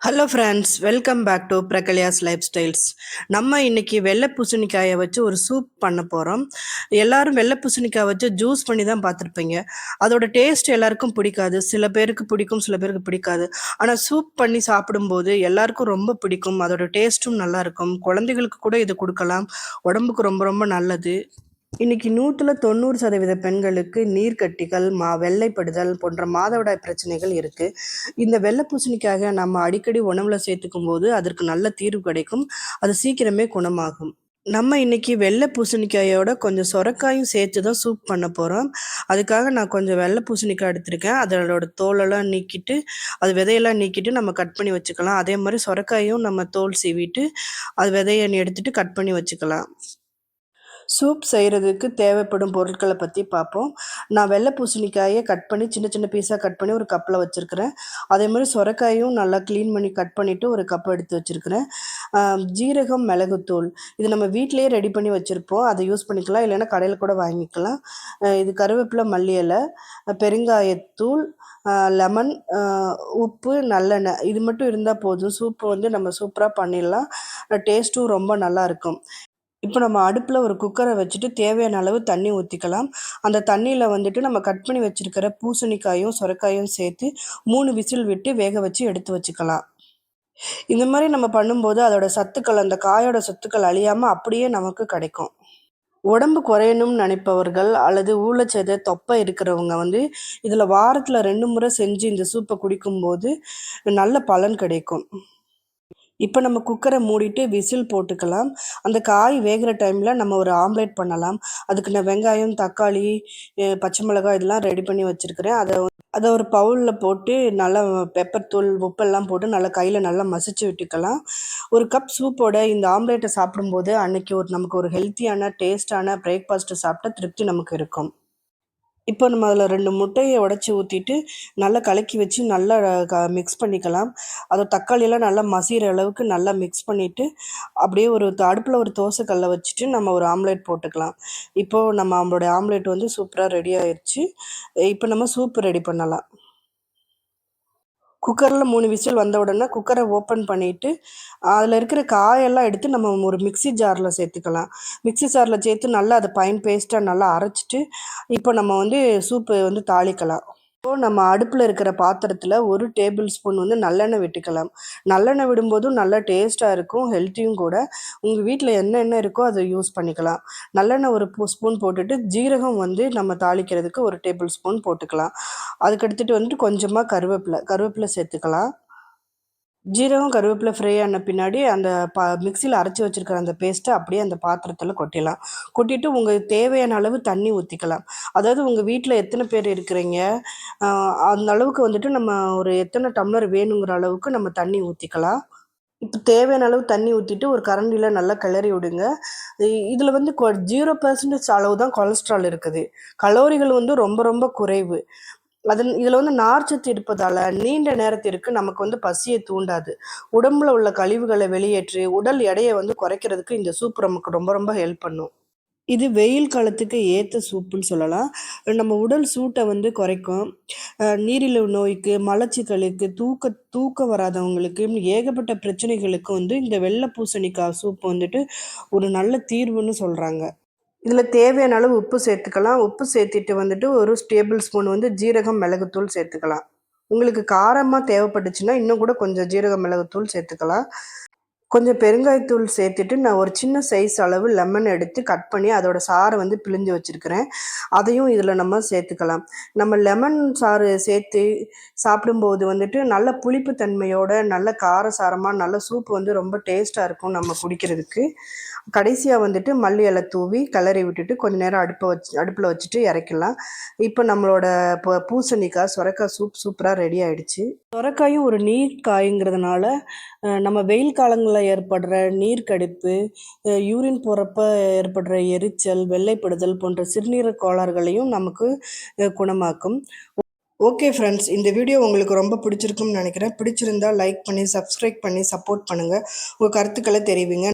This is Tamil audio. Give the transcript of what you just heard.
Hello friends welcome back to Prakalya's lifestyles நம்ம இன்னைக்கு வெள்ளை பூசணிக்காயை வச்சு ஒரு சூப் பண்ண போகிறோம் எல்லாரும் வெள்ளை பூசணிக்காய் வச்சு ஜூஸ் பண்ணி தான் பார்த்துருப்பீங்க. அதோட டேஸ்ட் எல்லாருக்கும் பிடிக்காது. சில பேருக்கு பிடிக்கும் சில பேருக்கு பிடிக்காது. ஆனால் சூப் பண்ணி சாப்பிடும்போது எல்லாருக்கும் ரொம்ப பிடிக்கும். அதோட டேஸ்ட்டும் நல்லாயிருக்கும் குழந்தைகளுக்கு கூட இது கொடுக்கலாம். உடம்புக்கு ரொம்ப ரொம்ப நல்லது. இன்னைக்கு நூற்றுல தொண்ணூறு சதவீத பெண்களுக்கு நீர்க்கட்டிகள் மா வெள்ளைப்படுதல் போன்ற மாதவிடாய் பிரச்சனைகள் இருக்குது இந்த வெள்ளை பூசணிக்காக நம்ம அடிக்கடி உணவில் சேர்த்துக்கும் போது அதற்கு நல்ல தீர்வு கிடைக்கும். அது சீக்கிரமே குணமாகும். நம்ம இன்னைக்கு வெள்ளை பூசணிக்காயோட கொஞ்சம் சொரக்காயும் சேர்த்து தான் சூப் பண்ண போகிறோம் அதுக்காக நான் கொஞ்சம் வெள்ளை பூசணிக்காய் எடுத்திருக்கேன். அதோட தோலெல்லாம் நீக்கிட்டு அது விதையெல்லாம் நீக்கிட்டு நம்ம கட் பண்ணி வச்சுக்கலாம். அதே மாதிரி சொரக்காயும் நம்ம தோல் சீவிட்டு அது விதையை எடுத்துட்டு கட் பண்ணி வச்சுக்கலாம். சூப் செய்கிறதுக்கு தேவைப்படும் பொருட்களை பற்றி பார்ப்போம் நான் வெள்ளை பூசணிக்காயை கட் பண்ணி சின்ன சின்ன பீஸாக கட் பண்ணி ஒரு கப்பில் வச்சுருக்கிறேன். அதே மாதிரி சொரக்காயும் நல்லா க்ளீன் பண்ணி கட் பண்ணிவிட்டு ஒரு கப் எடுத்து வச்சுருக்கிறேன். ஜீரகம் மிளகுத்தூள் இது நம்ம வீட்டிலேயே ரெடி பண்ணி வச்சுருப்போம். அதை யூஸ் பண்ணிக்கலாம். இல்லைன்னா கடையில் கூட வாங்கிக்கலாம். இது கருவேப்பிலை மல்லி இலை பெருங்காயத்தூள் லெமன் உப்பு நல்லெண்ணெய். இது மட்டும் இருந்தால் போதும். சூப்பு வந்து நம்ம சூப்பராக பண்ணிடலாம். டேஸ்ட்டும் ரொம்ப நல்லாயிருக்கும் இப்போ நம்ம அடுப்பில் ஒரு குக்கரை வச்சுட்டு தேவையான அளவு தண்ணி ஊற்றிக்கலாம் அந்த தண்ணியில் வந்துட்டு நம்ம கட் பண்ணி வச்சுருக்கிற பூசணிக்காயும் சுரக்காயும் சேர்த்து மூணு விசில் விட்டு வேக வச்சு எடுத்து வச்சுக்கலாம். இந்த மாதிரி நம்ம பண்ணும்போது அதோட சத்துக்கள் அந்த காயோட சத்துக்கள் அழியாமல் அப்படியே நமக்கு கிடைக்கும். உடம்பு குறையணும்னு நினைப்பவர்கள் அல்லது ஊழச்சதை தொப்பை இருக்கிறவங்க வந்து இதில் வாரத்தில் ரெண்டு முறை செஞ்சு இந்த சூப்பை குடிக்கும்போது நல்ல பலன் கிடைக்கும். இப்போ நம்ம குக்கரை மூடிட்டு விசில் போட்டுக்கலாம். அந்த காய் வேகிற டைமில் நம்ம ஒரு ஆம்லேட் பண்ணலாம். அதுக்கு நான் வெங்காயம் தக்காளி பச்சை மிளகாய் இதெல்லாம் ரெடி பண்ணி வச்சுருக்கிறேன். அதை அதை ஒரு பவுலில் போட்டு நல்லா பெப்பர் தூள் உப்பெல்லாம் போட்டு நல்லா கையில் நல்லா மசிச்சு விட்டுக்கலாம். ஒரு கப் சூப்போட இந்த ஆம்லேட்டை சாப்பிடும்போது அன்னைக்கு ஒரு நமக்கு ஒரு ஹெல்த்தியான டேஸ்டான பிரேக்ஃபாஸ்ட்டு சாப்பிட்டா திருப்தி நமக்கு இருக்கும். இப்போ நம்ம அதில் ரெண்டு முட்டையை உடச்சி ஊற்றிட்டு நல்லா கலக்கி வச்சு நல்லா க மிக்ஸ் பண்ணிக்கலாம். அது தக்காளியெல்லாம் நல்லா மசிகிற அளவுக்கு நல்லா மிக்ஸ் பண்ணிவிட்டு அப்படியே ஒரு அடுப்பில் ஒரு தோசை கல்லை வச்சுட்டு நம்ம ஒரு ஆம்லேட் போட்டுக்கலாம். இப்போது நம்ம நம்மளுடைய ஆம்லேட் வந்து சூப்பராக ரெடி ஆயிடுச்சு இப்போ நம்ம சூப் ரெடி பண்ணலாம். குக்கரில் மூணு விசில் வந்த உடனே குக்கரை ஓப்பன் பண்ணிவிட்டு அதில் இருக்கிற காயெல்லாம் எடுத்து நம்ம ஒரு மிக்சி ஜாரில் சேர்த்துக்கலாம். மிக்சி ஜாரில் சேர்த்து நல்லா அதை பைன் பேஸ்ட்டாக நல்லா அரைச்சிட்டு இப்போ நம்ம வந்து சூப்பு வந்து தாளிக்கலாம். இப்போது நம்ம அடுப்பில் இருக்கிற பாத்திரத்தில் ஒரு டேபிள் ஸ்பூன் வந்து நல்லெண்ணெய் விட்டுக்கலாம். நல்லெண்ணெய் விடும்போதும் நல்லா டேஸ்ட்டாக இருக்கும் ஹெல்த்தியும் கூட. உங்கள் வீட்டில் என்னென்ன இருக்கோ அதை யூஸ் பண்ணிக்கலாம். நல்லெண்ணெய் ஒரு ஸ்பூன் போட்டுட்டு ஜீரகம் வந்து நம்ம தாளிக்கிறதுக்கு ஒரு டேபிள் ஸ்பூன் போட்டுக்கலாம். அதுக்கடுத்துட்டு வந்துட்டு கொஞ்சமாக கருவேப்பிலை கருவேப்பிலை சேர்த்துக்கலாம். ஜீரகம் கருவேப்பிலை ஃப்ரை ஆன பின்னாடி அந்த ப மிக்சியில் அரைச்சி வச்சுருக்கிற அந்த பேஸ்ட்டை அப்படியே அந்த பாத்திரத்தில் கொட்டிடலாம். கொட்டிட்டு உங்களுக்கு தேவையான அளவு தண்ணி ஊற்றிக்கலாம் அதாவது உங்கள் வீட்டில் எத்தனை பேர் இருக்கிறீங்க? அந்த அளவுக்கு வந்துட்டு நம்ம ஒரு எத்தனை டம்ளர் வேணுங்கிற அளவுக்கு நம்ம தண்ணி ஊற்றிக்கலாம் இப்போ தேவையான அளவு தண்ணி ஊற்றிட்டு ஒரு கரண்டியில் நல்லா கிளறி விடுங்க. இதில் வந்து ஜீரோ பர்சன்டேஜ் அளவு தான் கொலஸ்ட்ரால் இருக்குது. கலோரிகள் வந்து ரொம்ப ரொம்ப குறைவு. அதன் இதில் வந்து நார்ச்சத்து இருப்பதால் நீண்ட நேரத்திற்கு நமக்கு வந்து பசியை தூண்டாது. உடம்புல உள்ள கழிவுகளை வெளியேற்றி உடல் எடையை வந்து குறைக்கிறதுக்கு இந்த சூப் நமக்கு ரொம்ப ரொம்ப ஹெல்ப் பண்ணும். இது வெயில் காலத்துக்கு ஏற்ற சூப்புன்னு சொல்லலாம். நம்ம உடல் சூட்டை வந்து குறைக்கும். நீரிழிவு நோய்க்கு மலச்சிக்கலுக்கு தூக்க தூக்கம் வராதவங்களுக்கு ஏகப்பட்ட பிரச்சனைகளுக்கு வந்து இந்த வெள்ளை பூசணிக்காய் சூப் வந்துட்டு ஒரு நல்ல தீர்வுன்னு சொல்கிறாங்க இதில் தேவையான அளவு உப்பு சேர்த்துக்கலாம். உப்பு சேர்த்துட்டு வந்துட்டு ஒரு டேபிள் ஸ்பூன் வந்து ஜீரகம் மிளகுத்தூள் சேர்த்துக்கலாம். உங்களுக்கு காரமாக தேவைப்பட்டுச்சுன்னா இன்னும் கூட கொஞ்சம் ஜீரக மிளகுத்தூள் சேர்த்துக்கலாம். கொஞ்சம் பெருங்காயத்தூள் சேர்த்துட்டு நான் ஒரு சின்ன சைஸ் அளவு லெமன் எடுத்து கட் பண்ணி அதோட சாறை வந்து பிழிஞ்சு வச்சுருக்கிறேன். அதையும் இதில் நம்ம சேர்த்துக்கலாம். நம்ம லெமன் சாறு சேர்த்து சாப்பிடும்போது வந்துட்டு நல்ல புளிப்பு தன்மையோட நல்ல காரசாரமாக நல்ல சூப் வந்து ரொம்ப டேஸ்ட்டாக இருக்கும் நம்ம குடிக்கிறதுக்கு. கடைசியாக வந்துட்டு மல்லி இலை தூவி கிளறி விட்டுட்டு கொஞ்சம் நேரம் அடுப்பை வச்சு அடுப்பில் வச்சுட்டு இறக்கலாம் இப்போ நம்மளோட இப்போ பூசணிக்காய் சுரக்காய் சூப் சூப்பராக ரெடி ஆகிடுச்சு சுரக்காயும் ஒரு நீர் காய்ங்கிறதுனால நம்ம வெயில் காலங்களில் ஏற்படுற நீர்க்கடிப்பு யூரின் போகிறப்ப ஏற்படுற எரிச்சல் வெள்ளைப்படுதல் போன்ற சிறுநீரக கோளாறுகளையும் நமக்கு குணமாக்கும். ஓகே ஃப்ரெண்ட்ஸ் இந்த வீடியோ உங்களுக்கு ரொம்ப பிடிச்சிருக்கும்னு நினைக்கிறேன். பிடிச்சிருந்தா லைக் பண்ணி சப்ஸ்கிரைப் பண்ணி சப்போர்ட் பண்ணுங்கள் உங்கள் கருத்துக்களை தெரிவிங்க.